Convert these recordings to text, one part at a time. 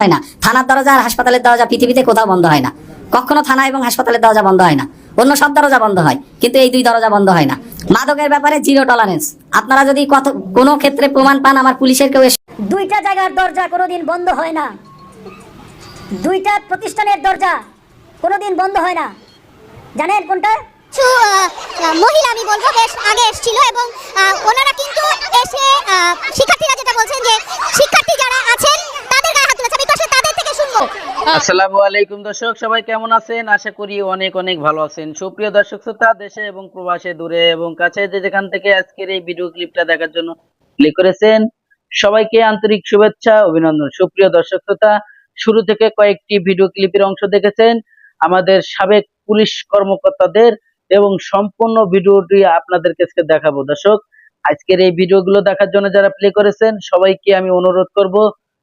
হয় না। থানার দরজা আর হাসপাতালের দরজা পৃথিবীতে কোথাও বন্ধ হয় না। কখনো থানা এবং হাসপাতালের দরজা বন্ধ হয় না। অন্য সব দরজা বন্ধ হয় কিন্তু এই দুই দরজা বন্ধ হয় না। মাদকের ব্যাপারে জিরো টলারেন্স আপনারা যদি কত কোনো ক্ষেত্রে প্রমাণ পান আমার পুলিশের কেউ এসে দুইটা জায়গার দরজা কোনোদিন বন্ধ হয় না। দুইটা প্রতিষ্ঠানের দরজা কোনোদিন বন্ধ হয় না। জানেন কোনটা? মহিলা আমি বলব বেশ আগে এসেছিল এবং ওনারা কিন্তু এসে শিক্ষার্থীরা যেটা বলছেন যে শিক্ষার্থী যারা আছেন তাদের গায়ে হাত তুলেছে আমি তো আসলে তাদের থেকে শুনব আসসালামু আলাইকুম দর্শক, সবাই কেমন আছেন? আশা করি অনেক অনেক ভালো আছেন। সুপ্রিয় দর্শক শ্রোতা, দেশে এবং প্রবাসে, দূরে এবং কাছে যে যেখান থেকে আজকের এই ভিডিও ক্লিপটা দেখার জন্য ক্লিক করেছেন, সবাইকে আন্তরিক শুভেচ্ছা, অভিনন্দন। সুপ্রিয় দর্শক শ্রোতা, শুরু থেকে কয়েকটি ভিডিও ক্লিপের অংশ দেখেছেন। আমাদের সাবেক পুলিশ কর্মকর্তাদের এবং সম্পূর্ণ ভিডিওটি আপনাদেরকে আজকে দেখাবো। দর্শক, আজকের এই ভিডিওগুলো দেখার জন্য যারা প্লে করেছেন, সবাইকে আমি অনুরোধ করব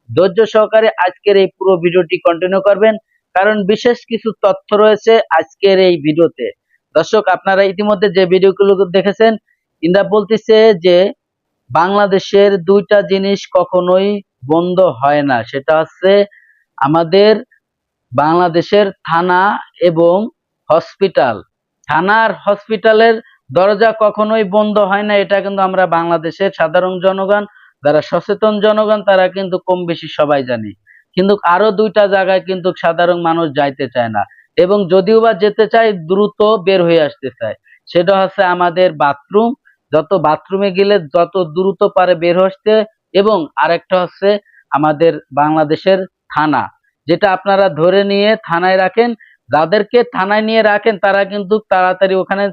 ধৈর্য সহকারে আজকের এই পুরো ভিডিওটি কন্টিনিউ করবেন, কারণ বিশেষ কিছু তথ্য রয়েছে আজকের এই ভিডিওতে। দর্শক, আপনারা ইতিমধ্যে যে ভিডিওগুলো দেখেছেন, ইন্দা বলতেছে যে বাংলাদেশের দুইটা জিনিস কখনোই বন্ধ হয় না, সেটা হচ্ছে আমাদের বাংলাদেশের থানা এবং হসপিটাল। থানার হসপিটালের দরজা কখনোই বন্ধ হয় না, এটা কিন্তু আমরা বাংলাদেশের সাধারণ জনগণ যারা সচেতন জনগণ, তারা কিন্তু কম বেশি সবাই জানে। কিন্তু আরও দুইটা জায়গায় কিন্তু সাধারণ মানুষ যাইতে চায় না। এবং যদিও বা যেতে চায়, দ্রুত বের হয়ে আসতে চায়। সেটা হচ্ছে আমাদের বাথরুম। যত বাথরুমে গেলে যত দ্রুত পারে বের আসতে। এবং আরেকটা হচ্ছে আমাদের বাংলাদেশের থানা। যেটা আপনারা ধরে নিয়ে থানায় রাখেন। যাদেরকে থানায় নিয়ে রাখেন, তারা কিন্তু তাড়াতাড়ি ওখানে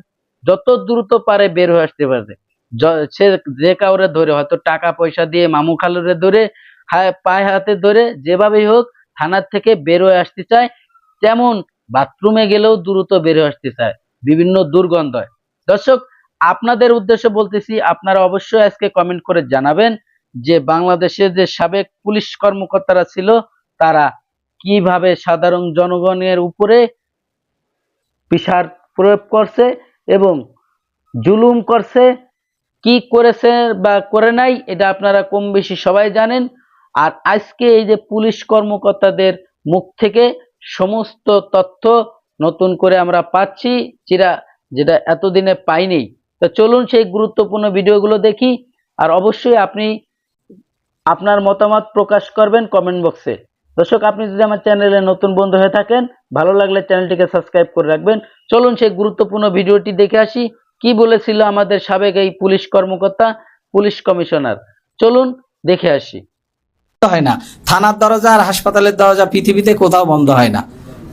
যত দ্রুত পারে বের হয়ে আসতে পারে সে যে কাউরে ধরে, হয়তো টাকা পয়সা দিয়ে মামু খালুরে ধরে, হায়, পায়ে হাতে ধরে, যেভাবেই হোক থানার থেকে বের হয়ে আসতে চায়, তেমন বাথরুমে গেলেও দ্রুত বের হয়ে আসতে চায়, বিভিন্ন দুর্গন্ধয়। দর্শক, আপনাদের উদ্দেশ্যে বলতেছি, আপনারা অবশ্যই আজকে কমেন্ট করে জানাবেন যে বাংলাদেশের যে সাবেক পুলিশ কর্মকর্তারা ছিল, তারা কীভাবে সাধারণ জনগণের উপরে পিসার প্রয়োগ করছে এবং জুলুম করছে কি করেছে বা করে নাই, এটা আপনারা কম বেশি সবাই জানেন। আর আজকে এই যে পুলিশ কর্মকর্তাদের মুখ থেকে সমস্ত তথ্য নতুন করে আমরা পাচ্ছি চিরা যেটা এতদিনে পাইনি। তো চলুন সেই গুরুত্বপূর্ণ ভিডিওগুলো দেখি, আর অবশ্যই আপনি আপনার মতামত প্রকাশ করবেন কমেন্ট বক্সে। দর্শক, আপনি যদি আমার চ্যানেলে নতুন বন্ধু হয়ে থাকেন, ভালো লাগলে চ্যানেলটিকে সাবস্ক্রাইব করে রাখবেন। চলুন সেই গুরুত্বপূর্ণ ভিডিওটি দেখে আসি। কি বলেছিল আমাদের সাবেক এই পুলিশ কর্মকর্তা পুলিশ কমিশনার? চলুন দেখে আসি। হয় না। থানার দরজা আর হাসপাতালের দরজা পৃথিবীতে কোথাও বন্ধ হয় না।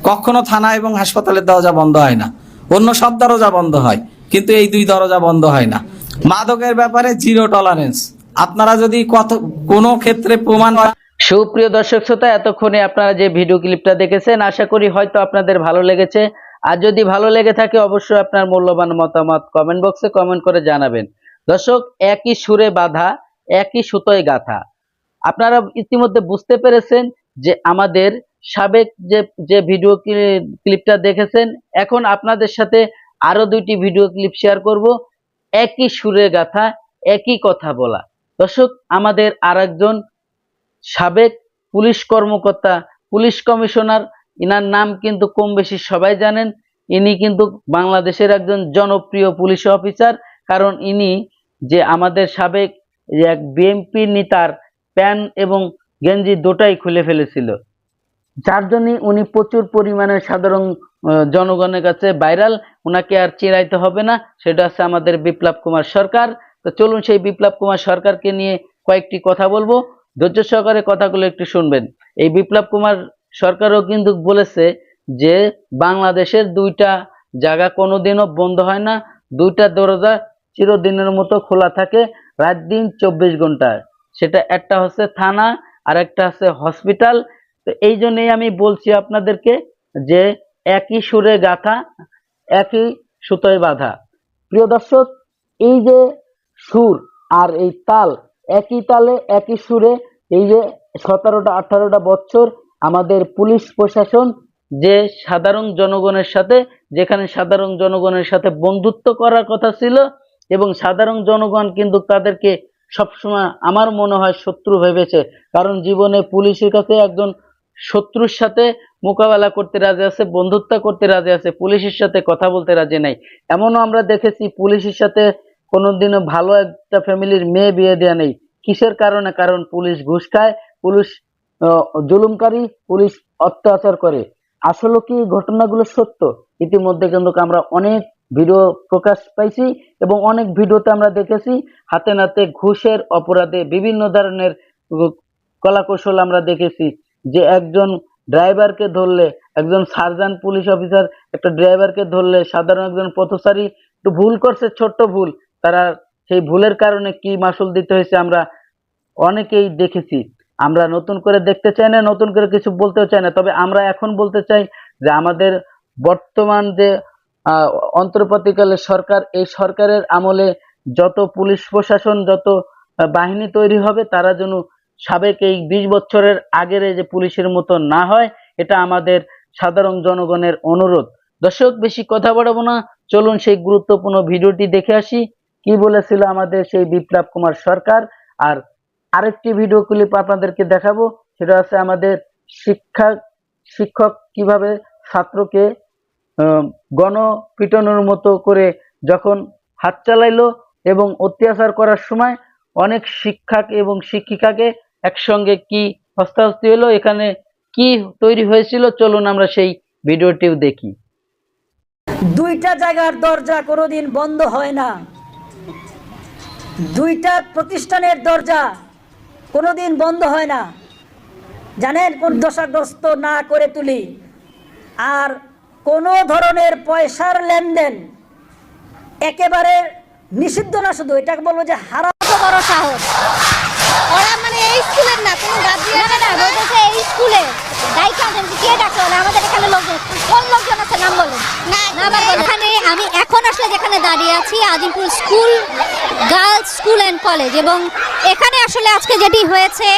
কখনো থানা এবং হাসপাতালের দরজা বন্ধ হয় না। অন্য সব দরজা বন্ধ হয় কিন্তু এই দুই দরজা বন্ধ হয় না। মাদকের ব্যাপারে জিরো টলারেন্স আপনারা যদি কত কোনো ক্ষেত্রে প্রমাণ সুপ্রিয় দর্শক শ্রোতা এতক্ষণে আপনারা যে ভিডিও ক্লিপটা দেখেছেন আশা করি হয়তো আপনাদের ভালো লেগেছে। আর যদি ভালো লেগে থাকে, অবশ্যই আপনার মূল্যবান মতামত কমেন্ট বক্সে কমেন্ট করে জানাবেন। দর্শক, একই সুরে বাঁধা, একই সুতোয় গাথা। আপনারা ইতিমধ্যে বুঝতে পেরেছেন যে আমাদের সাবেক যে যে ভিডিও ক্লিপটা দেখেছেন, এখন আপনাদের সাথে আরও দুইটি ভিডিও ক্লিপ শেয়ার করব। একই সুরে গাথা, একই কথা বলা। দর্শক, আমাদের আরেকজন সাবেক পুলিশ কর্মকর্তা, পুলিশ কমিশনার ইনার নাম কিন্তু কম বেশি সবাই জানেন। ইনি কিন্তু বাংলাদেশের একজন জনপ্রিয় পুলিশ অফিসার, কারণ ইনি যে আমাদের সাবেক এক বিএমপি নেতার প্যান্ট এবং গেঞ্জি দুটাই খুলে ফেলেছিল। যার জন্য উনি প্রচুর পরিমাণে সাধারণ জনগণের কাছে ভাইরাল। ওনাকে আর চিরাইতে হবে না, সেটা হচ্ছে আমাদের বিপ্লব কুমার সরকার। তো চলুন সেই বিপ্লব কুমার সরকারকে নিয়ে কয়েকটি কথা বলব। ধৈর্য সহকারে কথাগুলো একটু শুনবেন। এই বিপ্লব কুমার সরকারও কিন্তু বলেছে যে বাংলাদেশের দুইটা জায়গা কোনোদিনও বন্ধ হয় না, দুইটা দরজা চিরদিনের মতো খোলা থাকে রাত দিন চব্বিশ ঘণ্টা সেটা একটা হচ্ছে থানা আর একটা হচ্ছে হসপিটাল। তো এই জন্যেই আমি বলছি আপনাদেরকে যে একই সুরে গাথা, একই সুতোয় বাঁধা। প্রিয় দর্শক, এই যে সুর আর এই তাল, একই তালে একই সুরে এই যে সতেরোটা, আঠারোটা বছর আমাদের পুলিশ প্রশাসন যে সাধারণ জনগণের সাথে, যেখানে সাধারণ জনগণের সাথে বন্ধুত্ব করার কথা ছিল, এবং সাধারণ জনগণ কিন্তু তাদেরকে সবসময় আমার মনে হয় শত্রু ভেবেছে। কারণ জীবনে পুলিশের কাছে একজন শত্রুর সাথে মোকাবেলা করতে রাজি আছে, বন্ধুত্ব করতে রাজি আছে, পুলিশের সাথে কথা বলতে রাজি নাই। এমনও আমরা দেখেছি পুলিশের সাথে কোনোদিনও ভালো একটা ফ্যামিলির মেয়ে বিয়ে দেওয়া নেই। কিসের কারণে? কারণ পুলিশ ঘুষ খায়, পুলিশ জুলুমকারী পুলিশ অত্যাচার করে। আসলে কি ঘটনাগুলো সত্য? ইতিমধ্যে কিন্তু আমরা অনেক ভিডিও প্রকাশ পাইছি এবং অনেক ভিডিওতে আমরা দেখেছি, হাতে নাতে ঘুষের অপরাধে বিভিন্ন ধরনের কলাকৌশল আমরা দেখেছি যে একজন ড্রাইভারকে ধরলে, একজন সার্জন পুলিশ অফিসার, একটা ড্রাইভারকে ধরলে সাধারণ একজন পথচারী একটু ভুল করছে, ছোট্ট ভুল, তারা সেই ভুলের কারণে কি মাসুল দিতে হয়েছে আমরা অনেকেই দেখেছি। আমরা নতুন করে দেখতে চাই না নতুন করে কিছু বলতেও চাই না। তবে আমরা এখন বলতে চাই যে আমাদের বর্তমান যে আহ, অন্তর্বর্তীকালের সরকার এই সরকারের আমলে যত পুলিশ প্রশাসন যত বাহিনী তৈরি হবে তারা যেন সাবেক এই বিশ বছরের আগের যে পুলিশের মতো না হয় এটা আমাদের সাধারণ জনগণের অনুরোধ। দর্শক বেশি কথা বাড়াবো না। চলুন সেই গুরুত্বপূর্ণ ভিডিওটি দেখে আসি। কি বলেছিল আমাদের সেই বিপ্লব কুমার সরকার? আর আরেকটি ভিডিও ক্লিপ আপনাদেরকে দেখাবো। সেটা আছে আমাদের শিক্ষা, শিক্ষক কীভাবে ছাত্রকে গণপিটনের মতো করে যখন হাত চালাইলো এবং অত্যাচার করার সময় অনেক শিক্ষক এবং শিক্ষিকাকে একসঙ্গে কি হস্তাহস্তি হলো, এখানে কি তৈরি হয়েছিল, চলুন আমরা সেই ভিডিওটিও দেখি। দুইটা জায়গার দরজা কোনোদিন বন্ধ হয় না। দুইটা প্রতিষ্ঠানের দরজা কোনোদিন বন্ধ হয় না। জানেন কোন দশাগ্রস্ত না করে তুলি। আর কোনো ধরনের পয়সার লেনদেন একেবারে নিষিদ্ধ না শুধু এটাকে বলব যে হারাম। কত বড় সাহস। ওরা মানে এই স্কুলের না কোনো গার্জিয়ান না বলতেছে এই স্কুলে। দায়িত্ব কে ডাকলো না আমাদের এখানে লোকজন। কোন লোকজন আছে? নাম বলুন। না এখানে আমি যেখানে দাঁড়িয়ে আছি Azimpur school girls school and college. এবং এখানে আসলে আজকে যেটি হয়েছে